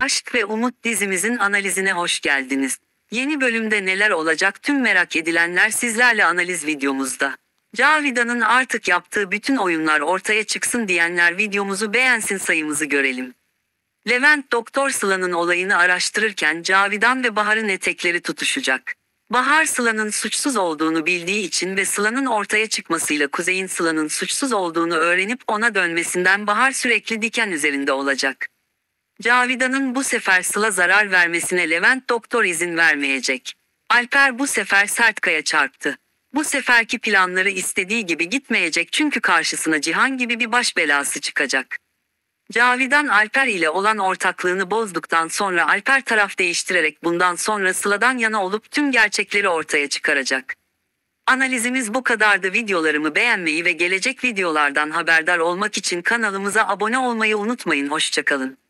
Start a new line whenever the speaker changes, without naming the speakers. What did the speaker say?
Aşk ve Umut dizimizin analizine hoş geldiniz. Yeni bölümde neler olacak tüm merak edilenler sizlerle analiz videomuzda. Cavidan'ın artık yaptığı bütün oyunlar ortaya çıksın diyenler videomuzu beğensin sayımızı görelim. Levent Doktor Sıla'nın olayını araştırırken Cavidan ve Bahar'ın etekleri tutuşacak. Bahar Sıla'nın suçsuz olduğunu bildiği için ve Sıla'nın ortaya çıkmasıyla Kuzey'in Sıla'nın suçsuz olduğunu öğrenip ona dönmesinden Bahar sürekli diken üzerinde olacak. Cavidan'ın bu sefer Sıla zarar vermesine Levent doktor izin vermeyecek. Alper bu sefer Sertkaya çarptı. Bu seferki planları istediği gibi gitmeyecek çünkü karşısına Cihan gibi bir baş belası çıkacak. Cavidan Alper ile olan ortaklığını bozduktan sonra Alper taraf değiştirerek bundan sonra Sıla'dan yana olup tüm gerçekleri ortaya çıkaracak. Analizimiz bu kadardı. Videolarımı beğenmeyi ve gelecek videolardan haberdar olmak için kanalımıza abone olmayı unutmayın. Hoşçakalın.